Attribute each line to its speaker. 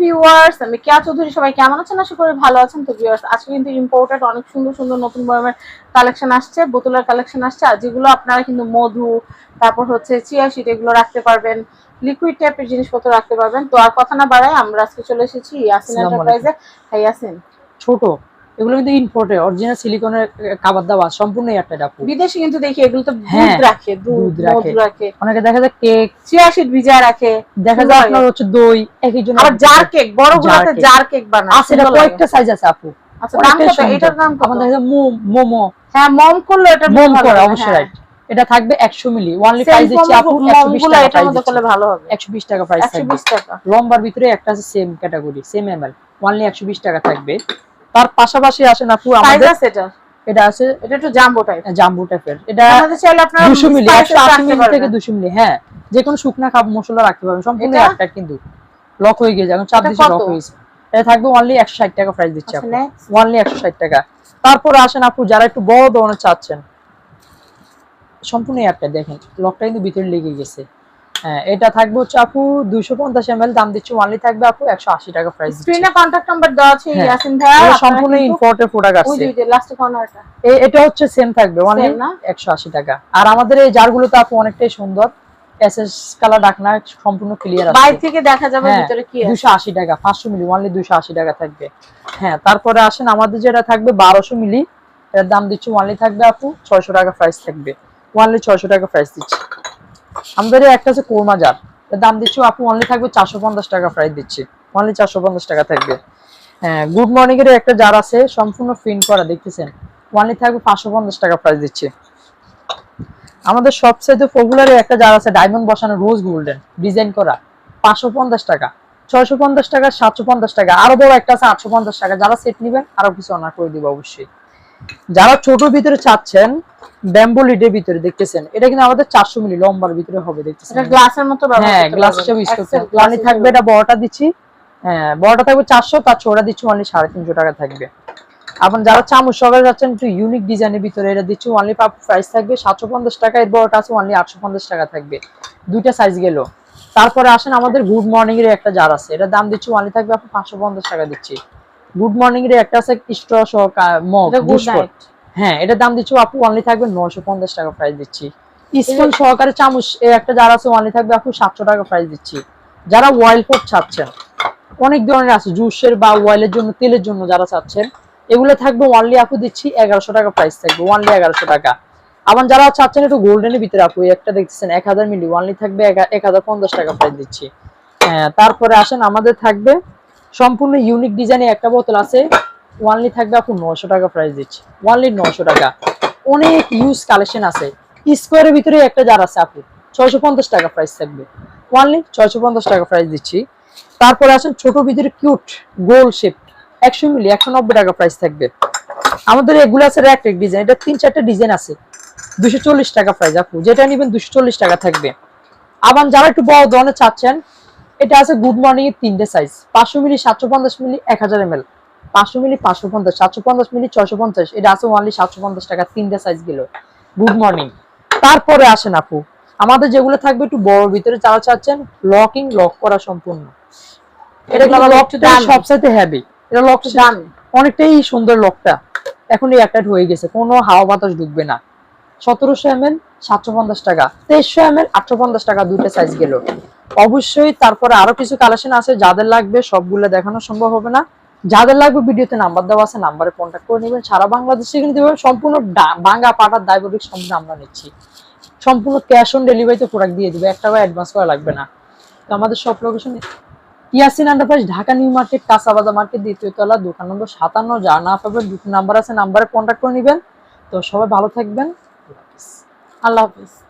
Speaker 1: Viewers আমি কেয়া চৌধুরী সবাই কেমন আছেন? আশা করি ভালো আছেন। তো ভিউয়ার্স আজকে কিন্তু ইম্পোর্টেড অনেক সুন্দর সুন্দর নতুন বয়মের কালেকশন আসছে বোতলের কালেকশন আসছে আর যেগুলো আপনারা কিন্তু মধু তারপর হচ্ছে চিয়া শিট এগুলো রাখতে পারবেন লিকুইড টাইপের জিনিসপত্র রাখতে পারবেন। তো আর কথা না বাড়ায় আমরা আজকে চলে এসেছি ইয়াসিন এন্টারপ্রাইজে হ্যাঁ ইয়াসিন।
Speaker 2: ছোট। এগুলো কিন্তু ইম্পোর্টেড অরিজিনাল সিলিকনের খাবার দাবার সম্পূর্ণ এয়ারটাইট আপু।
Speaker 1: বিদেশি কিন্তু দেখি এগুলো তো দুধ
Speaker 2: হ্যাঁ,
Speaker 1: রাখে দুধ
Speaker 2: দুধ রাখে। অনেকে দেখা যায় কেক
Speaker 1: চিয়া শিট ভিজা রাখে।
Speaker 2: দেখা যায়। আপনার হচ্ছে দই এক একজন
Speaker 1: আবার জার কেক বড় গুলোতে। জার কেক বানায়
Speaker 2: আছে এটা কয়েকটা সাইজ আছে আপু।
Speaker 1: আচ্ছা দাম কত? এটার দাম কত?
Speaker 2: মোমো
Speaker 1: হ্যাঁ মম করলে এটা
Speaker 2: মোম করে অবশ্যই
Speaker 1: হ্যাঁ।
Speaker 2: রাইট এটা থাকবে 100 মিলি। ওয়ানলি প্রাইস দিচ্ছি আপু
Speaker 1: of
Speaker 2: 120 টাকা
Speaker 1: এটার
Speaker 2: প্রাইস
Speaker 1: মধ্যে করলে ভালো হবে।
Speaker 2: 120 টাকা প্রাইস থাকবে।
Speaker 1: 120 টাকা
Speaker 2: লম্বার ভিতরে একটা আছে same category same ML only 120 টাকা থাকবে। তার পাশাপাশি আসেন আপু আমাদের।
Speaker 1: এটা।
Speaker 2: এটা আছে।
Speaker 1: এটা একটু জাম্বো টাইপ
Speaker 2: জাম্বু টাইপের এটা
Speaker 1: চাইলে আপনারা
Speaker 2: 200 মিলি 180
Speaker 1: রাখতে
Speaker 2: মিলি থেকে 200 মিলি হ্যাঁ। যে কোনো শুকনা খাবার মশলা রাখতে পারবেন। সম্পূর্ণ একটা কিন্তু লক হয়ে গেছে এখন চাপ
Speaker 1: কত?
Speaker 2: লক হয়েছে এটা থাকবে অনলি 160 টাকা প্রাইস দিচ্ছি
Speaker 1: আচ্ছা,
Speaker 2: আপু। অনলি 160 টাকা। তারপরে আসেন আপু যারা একটু বড় ধরনের চাচ্ছেন। সম্পূর্ণ একটা দেখেন। লকটা কিন্তু ভিতরে লেগে গেছে। হ্যাঁ এটা থাকবে হচ্ছে আপু 250 ml দাম দিচ্ছি অনলি থাকবে আপু 180 টাকা প্রাইস
Speaker 1: স্ক্রিনে কন্টাক্ট নাম্বার দেওয়া আছে
Speaker 2: হ্যাঁ।
Speaker 1: ইয়াসিন
Speaker 2: এটা
Speaker 1: আপনারা
Speaker 2: সম্পূর্ণ ইম্পোর্টেড প্রোডাক্ট
Speaker 1: ওই যে লাস্ট কর্নারটা
Speaker 2: এটা হচ্ছে সেম থাকবে অনলি
Speaker 1: Same না?
Speaker 2: 180 টাকা। আর আমাদের এই জারগুলো তো আপু অনেকটাই সুন্দর। এসএস কালার ডাকনা সম্পূর্ণ ক্লিয়ার আছে
Speaker 1: বাইরে থেকে দেখা যাবে
Speaker 2: হ্যাঁ,
Speaker 1: ভিতরে কি আছে?
Speaker 2: 280 টাকা 500 মিলি অনলি 280 টাকা থাকবে। হ্যাঁ তারপরে আসেন আমাদের যেটা থাকবে 1200 মিলি এর দাম দিচ্ছি অনলি থাকবে আপু 600 টাকা প্রাইস থাকবে। অনলি 600 টাকা প্রাইস দিচ্ছি। আমাদের একটা আছে কোরমা এর দাম দিচ্ছি আপু অনলি থাকবে 450 টাকা প্রাইস দিচ্ছি। অনলি 450 টাকা থাকবে। হ্যাঁ গুড মর্নিং এর একটা জার আছে, সম্পূর্ণ প্রিন্ট করা, দেখতেছেন? অনলি থাকবে 550 টাকা প্রাইস দিচ্ছি। আমাদের সবচেয়ে পপুলার একটা জার আছে ডায়মন্ড বসানো রোজ গোল্ডেন ডিজাইন করা, পাঁচশো পঞ্চাশ টাকা। ছয়শো পঞ্চাশ টাকা, সাতশো পঞ্চাশ টাকা। আরও বড় একটা আছে, আটশো পঞ্চাশ টাকা। যারা সেট নিবেন, আরও কিছু অনার করে দিব অবশ্যই। যারা ছোট ভিতরে চাচ্ছেন ব্যাম্বো লিডের ভিতরে দেখতেছেন এটা কিন্তু আমাদের চারশো মিলি লম্বার ভিতরে হবে দেখতেছেন।
Speaker 1: এটা গ্লাসের মতো
Speaker 2: হ্যাঁ গ্লাস হিসেবে ইউজ করতে
Speaker 1: Excel
Speaker 2: থাকবে। এটা বড়টা দিচ্ছি। হ্যাঁ বড়টা থাকবে চারশো তার ছোটা দিচ্ছি অনলি সাড়ে তিনশো টাকা থাকবে। এখন যারা চামচ সবাই যাচ্ছেন একটু ইউনিক ডিজাইনের ভিতরে এটা দিচ্ছি অনলি প্রাইস থাকবে সাতশো পঞ্চাশ টাকা এর বড়টা আছে অনলি আটশো পঞ্চাশ টাকা থাকবে। দুইটা সাইজ গেল। তারপরে আসেন আমাদের গুড মর্নিং এর একটা জার আছে এটা দাম দিচ্ছি অনলি থাকবে আপনি পাঁচশো পঞ্চাশ টাকা দিচ্ছি। গুড মর্নিং এর একটা আছে স্ট্র সহ মগ
Speaker 1: নাইট
Speaker 2: হ্যাঁ এটার দাম দিচ্ছি আপু অনলি থাকবে নশো পঞ্চাশ টাকা প্রাইস দিচ্ছি। স্পুন সহকারে চামচ এই একটা যারা আছে অনলি থাকবে আপু সাতশো টাকা প্রাইস দিচ্ছি। যারা ওয়াইল ফুড চাচ্ছেন অনেক ধরনের আছে জুসের বা ওয়াইলের জন্য তেলের জন্য যারা চাচ্ছেন এগুলো থাকবে অনলি আপু দিচ্ছি এগারোশো টাকা প্রাইস থাকবে অনলি এগারোশো টাকা। আবার যারা চাচ্ছেন একটু গোল্ডেনের ভিতরে আপু একটা দেখতেছেন এক হাজার মিলি অনলি থাকবে এক হাজার পঞ্চাশ টাকা প্রাইস দিচ্ছি। হ্যাঁ তারপরে আসেন আমাদের থাকবে সম্পূর্ণ ইউনিক ডিজাইনে একটা বোতল আছে। ওয়ানলি থাকবে আপু নশো টাকা প্রাইস দিচ্ছি। ওয়ানলি নশো টাকা। অনেক ইউজ কালেকশন আছে। স্কোয়ারের ভিতরে একটা জার আছে আপু। ছয়শো পঞ্চাশ টাকা প্রাইস থাকবে। ওয়ানলি ছয়শো পঞ্চাশ টাকা প্রাইস দিচ্ছি। তারপরে আসেন ছোট ভিতরে কিউট গোল শেপ একশো মিলি, একশো নব্বই টাকা প্রাইস থাকবে। আমাদের এগুলো আছে র্যাক র্যাক ডিজাইন এটা তিন চারটা ডিজাইন আছে। দুশো চল্লিশ টাকা প্রাইস আপু। যেটা নেবেন দুশো চল্লিশ টাকা থাকবে। আবার যারা একটু বড় ধরনের চাচ্ছেন এটা আছে গুড মর্নিং এর তিনটে সাইজ পাঁচশো মিলি সাতশো পঞ্চাশ মিলি এক হাজার এম এল পাঁচশো মিলি পাঁচশো পঞ্চাশ সাতশো পঞ্চাশ মিলি ছয়শো পঞ্চাশ। এটা আছে ওনলি সাতশো পঞ্চাশ টাকা তিনটে সাইজ গেল। গুড মর্নিং তারপরে আসেন আপু আমাদের যেগুলো থাকবে একটু বড় ভিতরে যারা চাচ্ছেন লকিং লক করা সম্পূর্ণ। এটা কিন্তু লকটা
Speaker 1: দামি।
Speaker 2: সবসাইতে হ্যাভি এটা লক
Speaker 1: দামি
Speaker 2: অনেকটাই সুন্দর লকটা এখন এই একটা হয়ে গেছে কোনো হাওয়া বাতাস ঢুকবে না। সতেরোশো এম এল সাতশো পঞ্চাশ টাকা। তেইশশো এম এল আটশো পঞ্চাশ টাকা দুইটা সাইজ গেল। অবশ্যই তারপরে আরও কিছু কালেকশন আছে, যাদের লাগবে সবগুলো দেখানো সম্ভব হবে না। যাদের লাগবে ভিডিওতে নাম্বার দেওয়া আছে নাম্বারে কন্ট্যাক্ট করে নেবেন। সারা বাংলাদেশে কিন্তু সম্পূর্ণ ডা- ভাঙা পাটার দায়বরিক সম্পূর্ণ আমরা নিচ্ছি। সম্পূর্ণ ক্যাশ অন ডেলিভারিতে প্রোডাক্ট দিয়ে দিবে এক টাকা অ্যাডভান্স করা লাগবে না। তো আমাদের সব location Yasin enterprise Dhaka New Market, কাঁচাবাজার market, দ্বিতীয় তলা, দোকান নম্বর সাতান্ন যা না পাবেন, দুটো নাম্বার আছে নাম্বারে কন্ট্যাক্ট করে নেবেন। তো সবাই ভালো থাকবেন।
Speaker 1: আল্লাহ হাফিজ।